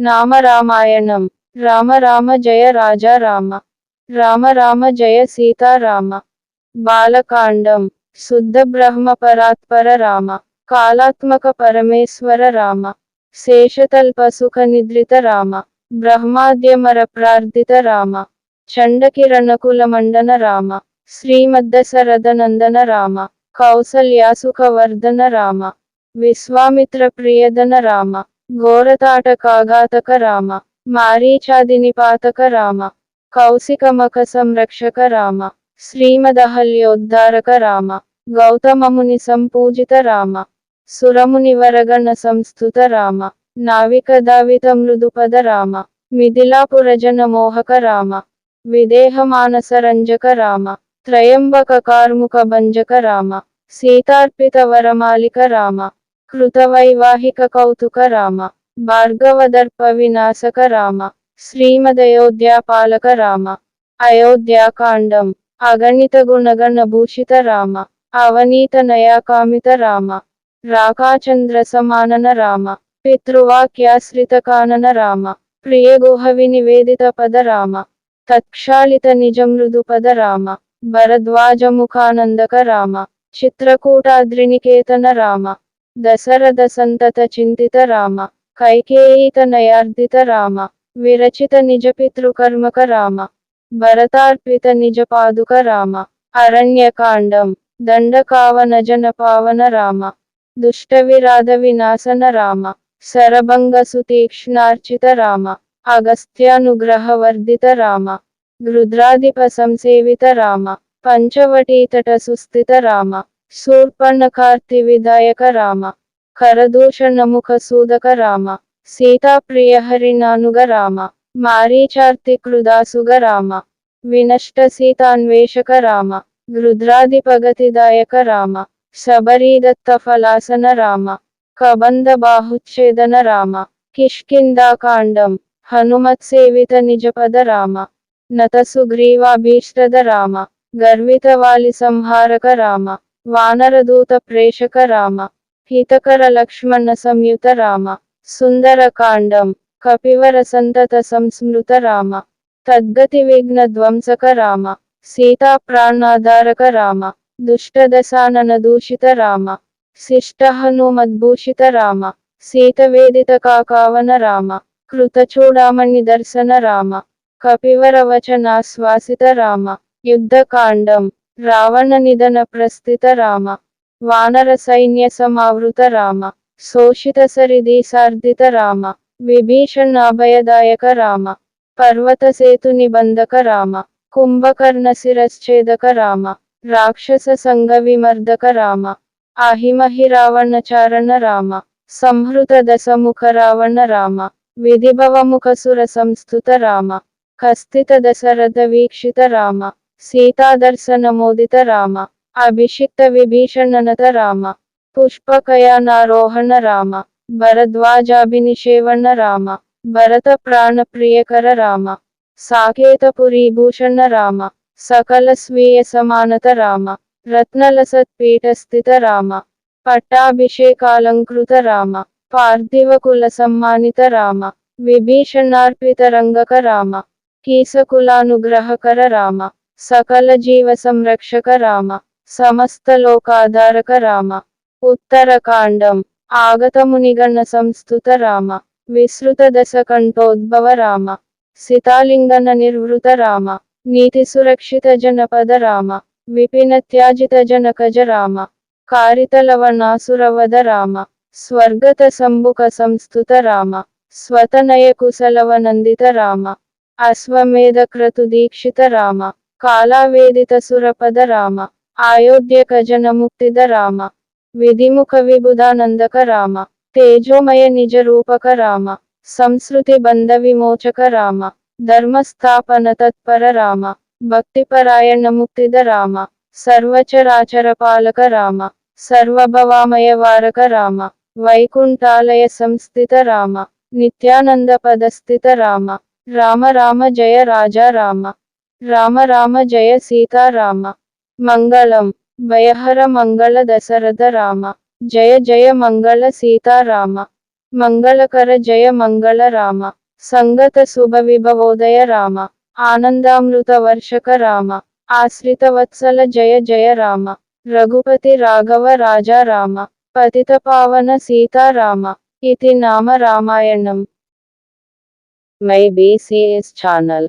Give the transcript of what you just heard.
నామరామాయణం రామ రామ జయ రాజా రామ. రామ రామ జయ సీతారామ బాలకాండం. శుద్ధ బ్రహ్మ పరాత్పర రామ. కాలాత్మక పరమేశ్వర రామ. శేషతల్ప సుఖ నిద్రిత రామ. బ్రహ్మాద్యమర ప్రార్థిత రామ. చండకిరణకుల మండన రామ. శ్రీమద్దశరథ నందన రామ. కౌసల్యాసుఖవర్ధన రామ. విశ్వామిత్ర ప్రియదన రామ. ఘోరతాటకాఘాతక రామ మారీచాదినిపాతక రామ కౌశికమక సంరక్షక రామ శ్రీమదహల్యోద్ధారక రామ గౌతమముని సంపూజిత రామ సురముని వరగణ సంస్థుత రామ నావిక దావిత మృదుపద రామ మిథిలాపురజన మోహక రామ విదేహమానసరంజక రామ త్రయంబక కార్ముక భంజక రామ సీతార్పిత వరమాలిక రామ కృతవైవాహిక కౌతుక రామ భార్గవదర్ప వినాశక రామ శ్రీమదయోధ్యాపాలక రామ అయోధ్యాకాండం అగణిత గుణగణ భూషిత రామ అవనీత నయాకామిత రామ రాకాచంద్ర సమానన రామ పితృవాక్యాశ్రిత కానన రామ ప్రియ గుహ వినివేదిత పద రామ తత్క్షాళిత నిజమృదు పద రామ భరద్వాజముఖానందక రామ చిత్రకూటాద్రినికేతన రామ దశరథ సంతత చింతిత రామ కైకేయీత నయార్దిత రామ విరచిత నిజపితృకర్మక రామ భరతార్పిత నిజపాదుక రామ అరణ్యకాండం దండకావనజన పావన రామ దుష్టవిరాధ వినాశన రామ శరభంగ సుతీక్ష్ణార్చిత రామ అగస్త్యానుగ్రహవర్ధిత రామ గృద్రాధిప సంసేవిత రామ పంచవటీతట సుస్థిత రామ శూర్పణకార్తి విధాయక రామ కరదూషణముఖ సూదక రామ సీతాప్రియ హరినానుగ రామ మారీచార్తి కృదాసుగ రామ వినష్ట సీతాన్వేషక రామ గృద్రాధిపగతిదాయక రామ శబరీదత్త ఫలాసన రామ కబంద బాహుచ్ఛేదన రామ కిష్కిందాకాండం హనుమత్ సేవిత నిజపద రామ నత సుగ్రీవాభీష్టద రామ గర్వితవాలి సంహారక రామ వానరదూత ప్రేషక రామ హితకర లక్ష్మణ సంయుత రామ సుందరకాండం కపివర సంతత సంస్మృత రామ తద్గతి విఘ్న ధ్వంసక రామ సీతా ప్రాణాధారక రామ దుష్టదశానన దూషిత రామ శిష్ట హనుమద్భూషిత రామ సీతవేదిత కాకావన రామ కృతచూడామణి దర్శన రామ కపివర వచనాశ్వాసిత రామ యుద్ధకాండం రావణ నిధన ప్రస్థిత రామ వానర సైన్య సమావృత రామ శోషిత సరిదీసార్ధిత రామ విభీషణాభయదాయక రామ పర్వత సేతు నిబంధక రామ కుంభకర్ణ శిరశ్చేదక రామ రాక్షస సంఘ విమర్దక రామ అహిమహి రావణచారణ రామ సంహృత దశముఖ రావణ రామ విధిభవముఖ సుర సంస్థుత రామ కస్థిత దశరథ వీక్షిత రామ సీతాదర్శనమోదిత రామ అభిషిక్త విభీషణనత రామ పుష్పకయానారోహణ రామ భరద్వాజాభినిషేవణ రామ భరత ప్రాణప్రియకర రామ సాకేతపురీభూషణ రామ సకల స్వీయ సమానత రామ రత్నలసత్పీఠస్థిత రామ పట్టాభిషేకాలంకృత రామ పార్థివకుల సమ్మానిత రామ విభీషణార్పిత రంగక రామ కీసకులానుగ్రహకర రామ. సకల జీవ సంరక్షక రామ సమస్త లోకాధారక రామ. ఉత్తరకాండం ఆగతమునిగణ సంస్థుత రామ విస్తృత దశ కంఠోద్భవ రామ. సితాలింగన నిర్వృత రామ నీతి సురక్షిత జనపద రామ విపిన త్యాజిత జనకజ రామ కారితలవనాసురవద రామ స్వర్గత సంబుక సంస్థుత రామ స్వతనయ కుశలవనందిత రామ అశ్వమేధ క్రతు దీక్షిత రామ. కాలావేదిత సురపద రామ అయోధ్యక జనముక్తిద రామ విధిముఖ విబుధానందక రామ తేజోమయ నిజ రూపక రామ సంస్కృతి బంధ విమోచక రామ ధర్మస్థాపన తత్పర రామ భక్తిపరాయణ ముక్తిద రామ సర్వచరాచర పాలక రామ సర్వభవామయ వారక రామ వైకుంఠాలయ సంస్థిత రామ నిత్యానంద పదస్థిత రామ రామ రామ జయ రాజా రామ రామ జయ సీతారామ మంగళం. భయహర మంగళ దశరథ రామ. జయ జయ మంగళ సీతారామ మంగళకర జయ మంగళ రామ. సంగత శుభ విభవోదయ రామ. ఆనందామృత వర్షక రామ. ఆశ్రిత వత్సల జయ జయ రామ. రఘుపతి రాఘవ రాజా రామ. పతిత పావన సీతారామ ఇది నామ రామాయణం. My BCs channel.